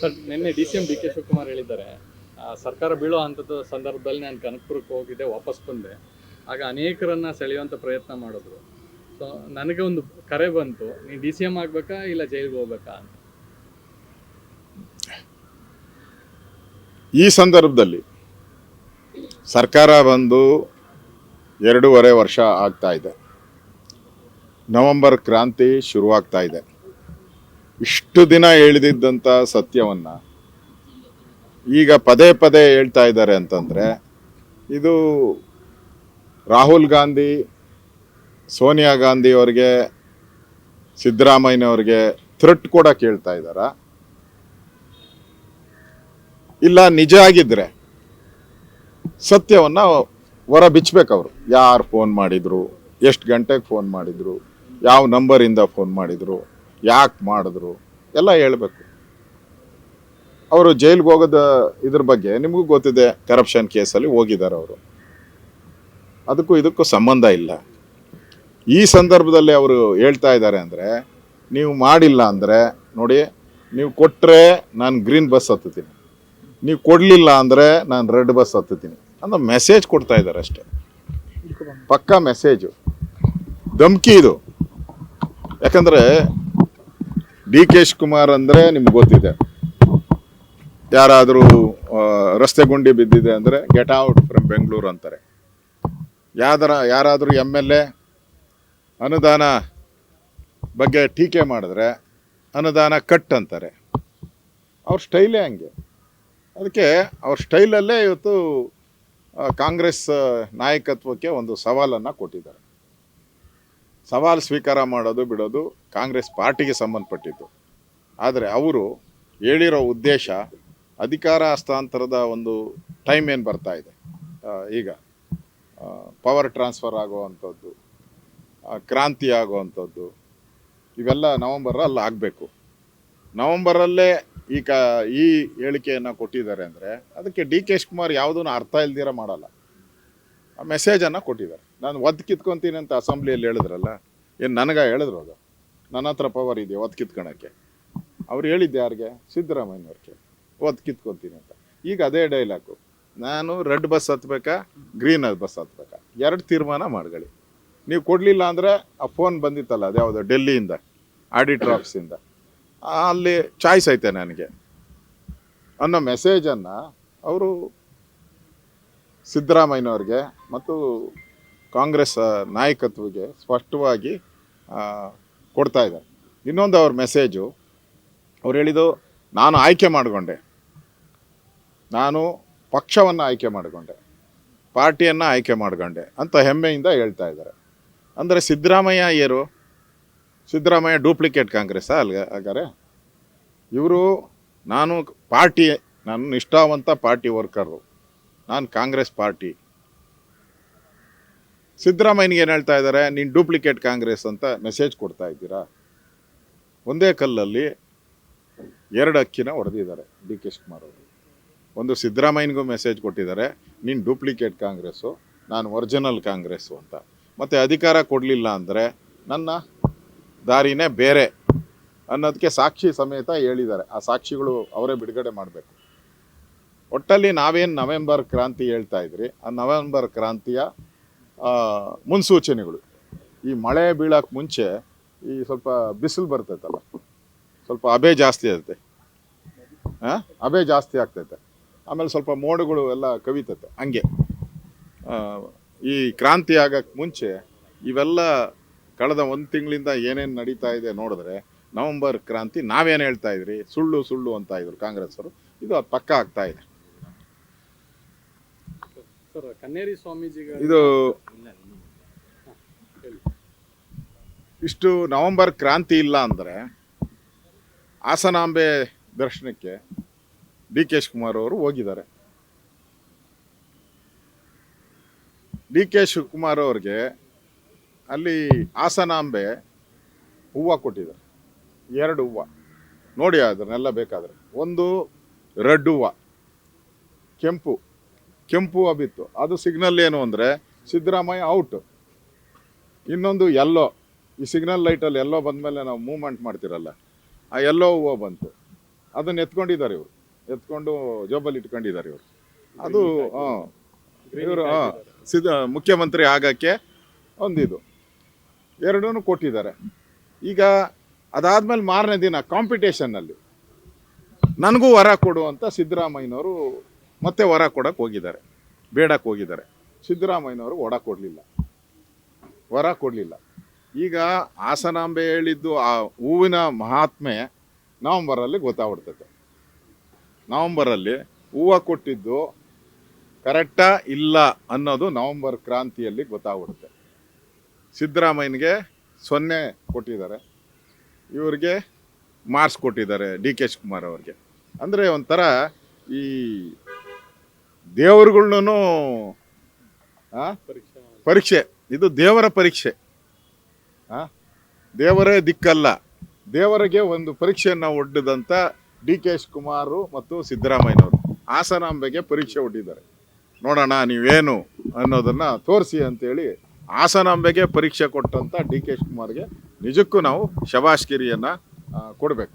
Sir, ನಿನ್ನೆ D C M D K Shivakumar ಹೇಳಿದ್ದಾರೆ. ಸರ್ಕಾರ ಬೀಳೋ ಅಂಥದ್ದು ಸಂದರ್ಭದಲ್ಲಿ ನಾನು ಕನಕಪುರಕ್ಕೆ ಹೋಗಿದ್ದೆ, ವಾಪಸ್ ಬಂದೆ. ಆಗ ಅನೇಕರನ್ನ ಸೆಳೆಯುವಂಥ ಪ್ರಯತ್ನ ಮಾಡಿದ್ರು. ಸೊ ನನಗೆ ಒಂದು ಕರೆ ಬಂತು, ನೀನು ಡಿ ಸಿ ಎಂ ಆಗ್ಬೇಕಾ ಇಲ್ಲ ಜೈಲಿಗೆ ಹೋಗ್ಬೇಕಾ ಅಂತ. ಈ ಸಂದರ್ಭದಲ್ಲಿ ಸರ್ಕಾರ ಬಂದು ಎರಡೂವರೆ ವರ್ಷ ಆಗ್ತಾ ಇದೆ. ನವೆಂಬರ್ ಕ್ರಾಂತಿ ಶುರುವಾಗ್ತಾ ಇದೆ. ಇಷ್ಟು ದಿನ ಹೇಳಿದಂಥ ಸತ್ಯವನ್ನು ಈಗ ಪದೇ ಪದೇ ಹೇಳ್ತಾ ಇದ್ದಾರೆ ಅಂತಂದರೆ, ಇದು ರಾಹುಲ್ ಗಾಂಧಿ, ಸೋನಿಯಾ ಗಾಂಧಿ ಅವ್ರಿಗೆ, ಸಿದ್ದರಾಮಯ್ಯನವ್ರಿಗೆ ಥ್ರೆಟ್ ಕೂಡ ಕೇಳ್ತಾ ಇದ್ದಾರ? ಇಲ್ಲ ನಿಜ ಆಗಿದ್ರೆ ಸತ್ಯವನ್ನ ಹೊರ ಅವರು. ಯಾರು ಫೋನ್ ಮಾಡಿದ್ರು, ಎಷ್ಟು ಗಂಟೆಗೆ ಫೋನ್ ಮಾಡಿದ್ರು, ಯಾವ ನಂಬರಿಂದ ಫೋನ್ ಮಾಡಿದ್ರು ಯಾಕೆ ಮಾಡಿದ್ರು? ಎಲ್ಲ ಹೇಳಬೇಕು. ಅವರು ಜೈಲಿಗೆ ಹೋಗೋದ ಇದ್ರ ಬಗ್ಗೆ ನಿಮಗೂ ಗೊತ್ತಿದೆ ಕರಪ್ಷನ್ ಕೇಸಲ್ಲಿ ಹೋಗಿದ್ದಾರೆ ಅವರು. ಅದಕ್ಕೂ ಇದಕ್ಕೂ ಸಂಬಂಧ ಇಲ್ಲ. ಈ ಸಂದರ್ಭದಲ್ಲಿ ಅವರು ಹೇಳ್ತಾ ಇದ್ದಾರೆ ಅಂದರೆ, ನೀವು ಮಾಡಿಲ್ಲ ಅಂದರೆ, ನೋಡಿ, ನೀವು ಕೊಟ್ಟರೆ ನಾನು ಗ್ರೀನ್ ಬಸ್ ಹತ್ತುತ್ತೀನಿ. ನೀವು ಕೊಡಲಿಲ್ಲ ಅಂದರೆ ನಾನು ರೆಡ್ ಬಸ್ ಹತ್ತುತ್ತೀನಿ. ಅಂತ ಮೆಸೇಜ್ ಕೊಡ್ತಾ ಇದ್ದಾರೆ ಅಷ್ಟೇ. ಪಕ್ಕಾ ಮೆಸೇಜು ಧಮ್ಕಿ ಇದು. ಯಾಕಂದರೆ ಡಿ ಕೆ ಶಿವಕುಮಾರ್ ಅಂದರೆ ನಿಮ್ಗೆ ಗೊತ್ತಿದೆ. ಯಾರಾದರೂ ರಸ್ತೆ ಗುಂಡಿ ಬಿದ್ದಿದೆ ಅಂದರೆ ಗೆಟ್ ಔಟ್ ಫ್ರಮ್ ಬೆಂಗಳೂರು ಅಂತಾರೆ. ಯಾವ್ದಾರ ಯಾರಾದರೂ ಎಂ ಎಲ್ ಎ ಅನುದಾನ ಬಗ್ಗೆ ಟೀಕೆ ಮಾಡಿದ್ರೆ ಅನುದಾನ ಕಟ್ ಅಂತಾರೆ. ಅವ್ರ ಸ್ಟೈಲೇ ಹಂಗೆ. ಅದಕ್ಕೆ ಅವ್ರ ಸ್ಟೈಲಲ್ಲೇ ಇವತ್ತು ಕಾಂಗ್ರೆಸ್ ನಾಯಕತ್ವಕ್ಕೆ ಒಂದು ಸವಾಲನ್ನು ಕೊಟ್ಟಿದ್ದಾರೆ. ಸವಾಲು ಸ್ವೀಕಾರ ಮಾಡೋದು ಬಿಡೋದು ಕಾಂಗ್ರೆಸ್ ಪಾರ್ಟಿಗೆ ಸಂಬಂಧಪಟ್ಟಿದ್ದು. ಆದರೆ ಅವರು ಹೇಳಿರೋ ಉದ್ದೇಶ ಅಧಿಕಾರ ಹಸ್ತಾಂತರದ ಒಂದು ಟೈಮ್ ಏನು ಬರ್ತಾ ಇದೆ. ಈಗ ಪವರ್ ಟ್ರಾನ್ಸ್ಫರ್ ಆಗುವಂಥದ್ದು ಕ್ರಾಂತಿ ಆಗುವಂಥದ್ದು, ಇವೆಲ್ಲ ನವಂಬರಲ್ಲಿ ಆಗಬೇಕು. ನವಂಬರಲ್ಲೇ ಈ ಕ, ಈ ಹೇಳಿಕೆಯನ್ನು ಕೊಟ್ಟಿದ್ದಾರೆ ಅಂದರೆ ಅದಕ್ಕೆ ಡಿ ಕೆ ಶಿವಕುಮಾರ್ ಯಾವುದನ್ನು ಅರ್ಥ ಇಲ್ದಿರ ಮಾಡಲ್ಲ. ಆ ಮೆಸೇಜನ್ನು ಕೊಟ್ಟಿದ್ದಾರೆ. ನಾನು ಒದ್ ಕಿತ್ಕೊಂತೀನಿ ಅಂತ ಅಸೆಂಬ್ಲಿಯಲ್ಲಿ ಹೇಳಿದ್ರಲ್ಲ, ಏನು ನನಗ ಹೇಳಿದ್ರು ಅದು? ನನ್ನ ಹತ್ರ ಪವರ್ ಇದೆಯಾ ಒದ್ ಕಿತ್ಕೊಳಕ್ಕೆ? ಅವ್ರು ಹೇಳಿದ್ದೆ ಯಾರಿಗೆ? ಸಿದ್ದರಾಮಯ್ಯವ್ರಿಗೆ ಒದ್ ಕಿತ್ಕೊತೀನಿ ಅಂತ. ಈಗ ಅದೇ ಡೈಲಾಗು ನಾನು ರೆಡ್ ಬಸ್ ಹತ್ಬೇಕಾ ಗ್ರೀನ್ ಬಸ್ ಹತ್ಬೇಕಾ? ಎರಡು ತೀರ್ಮಾನ ಮಾಡ್ಕೊಳ್ಳಿ. ನೀವು ಕೊಡಲಿಲ್ಲ ಅಂದರೆ ಆ ಫೋನ್ ಬಂದಿತ್ತಲ್ಲ ಅದ್ಯಾವುದು ಡೆಲ್ಲಿಯಿಂದ, ಆಡಿಟರ್ ಆಫೀಸಿಂದ. ಅಲ್ಲಿ ಚಾಯ್ಸ್ ಐತೆ ನನಗೆ. ಅನ್ನೋ ಮೆಸೇಜನ್ನು ಅವರು ಸಿದ್ದರಾಮಯ್ಯನವ್ರಿಗೆ ಮತ್ತು ಕಾಂಗ್ರೆಸ್ ನಾಯಕತ್ವಕ್ಕೆ ಸ್ಪಷ್ಟವಾಗಿ ಕೊಡ್ತಾ ಇದ್ದಾರೆ. ಇನ್ನೊಂದು ಅವ್ರ ಮೆಸೇಜು ಅವ್ರು ಹೇಳಿದ್ದು, ನಾನು ಆಯ್ಕೆ ಮಾಡಿಕೊಂಡೆ. ನಾನು ಪಕ್ಷವನ್ನು ಆಯ್ಕೆ ಮಾಡಿಕೊಂಡೆ. ಪಾರ್ಟಿಯನ್ನು ಆಯ್ಕೆ ಮಾಡಿಕೊಂಡೆ ಅಂತ ಹೆಮ್ಮೆಯಿಂದ ಹೇಳ್ತಾ ಇದ್ದಾರೆ. ಅಂದರೆ ಸಿದ್ದರಾಮಯ್ಯ ಏರು ಸಿದ್ದರಾಮಯ್ಯ ಡೂಪ್ಲಿಕೇಟ್ ಕಾಂಗ್ರೆಸ್ ಅಲ್ಗ ಹಾಗಾರೆ ಇವರು, ನಾನು ಪಾರ್ಟಿ ನಾನು ನಿಷ್ಠಾವಂತ ಪಾರ್ಟಿ ವರ್ಕರು ನಾನು ಕಾಂಗ್ರೆಸ್ ಪಾರ್ಟಿ. ಸಿದ್ದರಾಮಯ್ಯನಿಗೆ ಏನು ಹೇಳ್ತಾ ಇದ್ದಾರೆ? ನೀನು ಡೂಪ್ಲಿಕೇಟ್ ಕಾಂಗ್ರೆಸ್ ಅಂತ ಮೆಸೇಜ್ ಕೊಡ್ತಾ ಇದ್ದೀರಾ? ಒಂದೇ ಕಲ್ಲಲ್ಲಿ ಎರಡು ಅಕ್ಕಿನ ಹೊಡೆದಿದ್ದಾರೆ ಡಿ ಕೆ ಶಿವಕುಮಾರ್ ಅವರು. ಒಂದು ಸಿದ್ದರಾಮಯ್ಯನಿಗೂ ಮೆಸೇಜ್ ಕೊಟ್ಟಿದ್ದಾರೆ, ನೀನು ಡೂಪ್ಲಿಕೇಟ್ ಕಾಂಗ್ರೆಸ್ಸು, ನಾನು ಒರಿಜಿನಲ್ ಕಾಂಗ್ರೆಸ್ಸು ಅಂತ. ಮತ್ತು ಅಧಿಕಾರ ಕೊಡಲಿಲ್ಲ ಅಂದರೆ ನನ್ನ ದಾರಿನೇ ಬೇರೆ ಅನ್ನೋದಕ್ಕೆ ಸಾಕ್ಷಿ ಸಮೇತ ಹೇಳಿದ್ದಾರೆ. ಆ ಸಾಕ್ಷಿಗಳು ಅವರೇ ಬಿಡುಗಡೆ ಮಾಡಬೇಕು. ಒಟ್ಟಲ್ಲಿ ನಾವೇನು ನವೆಂಬರ್ ಕ್ರಾಂತಿ ಹೇಳ್ತಾ ಇದ್ರಿ? ಆ ನವೆಂಬರ್ ಕ್ರಾಂತಿಯ ಮುನ್ಸೂಚನೆಗಳು. ಈ ಮಳೆ ಬೀಳಕ್ಕೆ ಮುಂಚೆ ಈ ಸ್ವಲ್ಪ ಬಿಸಿಲು ಬರ್ತೈತಲ್ಲ, ಸ್ವಲ್ಪ ಅಬೆ ಜಾಸ್ತಿ ಆಗುತ್ತೆ. ಹಾಂ ಅಬೆ ಜಾಸ್ತಿ ಆಗ್ತೈತೆ. ಆಮೇಲೆ ಸ್ವಲ್ಪ ಮೋಡಗಳು ಎಲ್ಲ ಕವಿತೈತೆ ಹಂಗೆ. ಈ ಕ್ರಾಂತಿ ಆಗಕ್ಕೆ ಮುಂಚೆ ಇವೆಲ್ಲ ಕಳೆದ ಒಂದು ತಿಂಗಳಿಂದ ಏನೇನು ನಡೀತಾ ಇದೆ ನೋಡಿದ್ರೆ ನವೆಂಬರ್ ಕ್ರಾಂತಿ ನಾವೇನು ಹೇಳ್ತಾ ಇದ್ರಿ? ಸುಳ್ಳು ಸುಳ್ಳು ಅಂತ ಇದ್ರು ಕಾಂಗ್ರೆಸ್ಸರು ಇದು ಅದು ಪಕ್ಕ ಆಗ್ತಾ ಇದೆ. ಸರ್ ಕನ್ನೇರಿ ಸ್ವಾಮೀಜಿಗಳು ಇದು ಇಷ್ಟು ನವೆಂಬರ್ ಕ್ರಾಂತಿ ಇಲ್ಲ ಅಂದರೆ ಹಾಸನಾಂಬೆ ದರ್ಶನಕ್ಕೆ ಡಿ ಕೆ ಶಿವಕುಮಾರ್ ಅವರು ಹೋಗಿದ್ದಾರೆ. ಡಿ ಕೆ ಶಿವಕುಮಾರ್ ಅವ್ರಿಗೆ ಅಲ್ಲಿ ಹಾಸನಾಂಬೆ ಹೂವು ಕೊಟ್ಟಿದ್ದಾರೆ. ಎರಡು ಹೂವು. ನೋಡಿ ಅದನ್ನೆಲ್ಲ ಬೇಕಾದರೆ. ಒಂದು ರೆಡ್ ಹೂವು ಕೆಂಪು. ಕೆಂಪು ಅಬಿತ್ತು. ಬಿತ್ತು ಅದು ಸಿಗ್ನಲ್ ಏನು ಅಂದರೆ ಸಿದ್ದರಾಮಯ್ಯ ಔಟ್ ಇನ್ನೊಂದು ಎಲ್ಲೋ ಈ ಸಿಗ್ನಲ್ ಲೈಟಲ್ಲಿ ಎಲ್ಲೋ ಬಂದಮೇಲೆ ನಾವು ಮೂವ್ಮೆಂಟ್ ಮಾಡ್ತಿರಲ್ಲ ಆ ಎಲ್ಲೋ ಹೂವು ಬಂತು. ಅದನ್ನು ಎತ್ಕೊಂಡಿದ್ದಾರೆ ಇವರು. ಎತ್ಕೊಂಡು ಜೋಬಲ್ಲಿ ಇಟ್ಕೊಂಡಿದ್ದಾರೆ ಇವರು. ಅದು ಹಾಂ ಇವರು ಹಾಂ ಸಿದ್ದ ಮುಖ್ಯಮಂತ್ರಿ ಆಗಕ್ಕೆ ಒಂದಿದು. ಎರಡೂ ಕೊಟ್ಟಿದ್ದಾರೆ. ಈಗ ಅದಾದಮೇಲೆ ಮಾರನೇ ದಿನ ಕಾಂಪಿಟೇಷನ್ನಲ್ಲಿ ನನಗೂ ವರ ಕೊಡು ಅಂತ ಸಿದ್ದರಾಮಯ್ಯನವರು ಮತ್ತೆ ವರ ಕೊಡಕ್ಕೆ ಹೋಗಿದ್ದಾರೆ. ಬೇಡಕ್ಕೆ ಹೋಗಿದ್ದಾರೆ. ಸಿದ್ದರಾಮಯ್ಯನವರು ವರ ಕೊಡಲಿಲ್ಲ. ವರ ಕೊಡಲಿಲ್ಲ. ಈಗ ಹಾಸನಾಂಬೆ ಹೇಳಿದ್ದು ಆ ಹೂವಿನ ಮಹಾತ್ಮೆ ನವಂಬರಲ್ಲಿ ಗೊತ್ತಾಗ್ಬಿಡ್ತದೆ ನವಂಬರಲ್ಲಿ ಹೂವು ಕೊಟ್ಟಿದ್ದು ಕರೆಕ್ಟಾ ಇಲ್ಲ ಅನ್ನೋದು ನವಂಬರ್ ಕ್ರಾಂತಿಯಲ್ಲಿ ಗೊತ್ತಾಗ್ಬಿಡುತ್ತೆ. ಸಿದ್ದರಾಮಯ್ಯನಿಗೆ ಸೊನ್ನೆ ಕೊಟ್ಟಿದ್ದಾರೆ. ಇವ್ರಿಗೆ ಮಾರ್ಕ್ಸ್ ಕೊಟ್ಟಿದ್ದಾರೆ ಡಿ ಕೆ ಶಿವಕುಮಾರ್ ಅವ್ರಿಗೆ. ಅಂದರೆ ಒಂಥರ ಈ ದೇವರುಗಳ್ನೂ ಪರೀಕ್ಷೆ ಪರೀಕ್ಷೆ. ಇದು ದೇವರ ಪರೀಕ್ಷೆ? ದೇವರೇ ದಿಕ್ಕಲ್ಲ. ದೇವರಿಗೆ ಒಂದು ಪರೀಕ್ಷೆಯನ್ನು ಒಡ್ಡಿದಂಥ ಡಿ ಕೆ ಕುಮಾರು ಮತ್ತು ಸಿದ್ದರಾಮಯ್ಯನವರು ಹಾಸನಾಂಬೆಗೆ ಪರೀಕ್ಷೆ ಒಡ್ಡಿದ್ದಾರೆ. ನೋಡೋಣ ನೀವೇನು ಅನ್ನೋದನ್ನು ತೋರಿಸಿ ಅಂತೇಳಿ ಹಾಸನಾಂಬೆಗೆ ಪರೀಕ್ಷೆ ಕೊಟ್ಟಂಥ ಡಿ ಕೆ ಶಿವಕುಮಾರ್ಗೆ ನಿಜಕ್ಕೂ ನಾವು ಶಬಾಷ್ಗಿರಿಯನ್ನು ಕೊಡಬೇಕು.